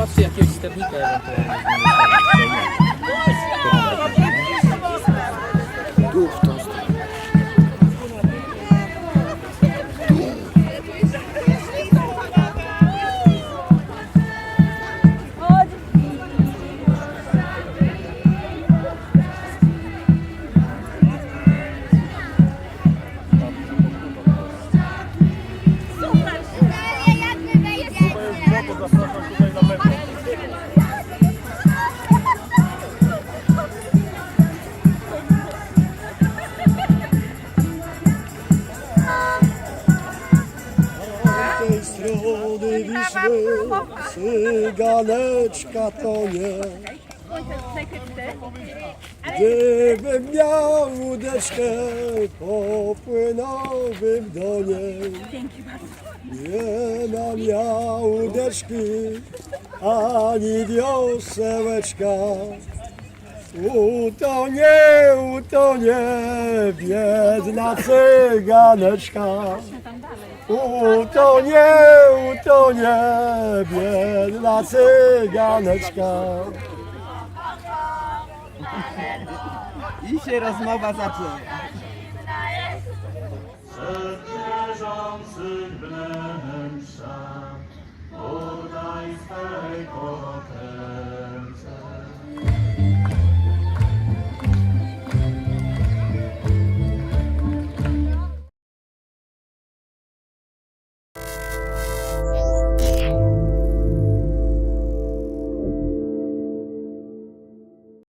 zobaczcie jakiegoś sternika ewentualnie. Tu w tą stronę. Jak my wejdziemy? Strony Wisły cyganeczka tonie. Gdybym miał łódeczkę, popłynąłbym do niej. Nie mam ja łódeczki, ani wiosełeczka. Utonie, utonie, biedna cyganeczka. Utonie, utonie, biedna cyganeczka. I się rozmowa zaczyna. Przed wnętrza,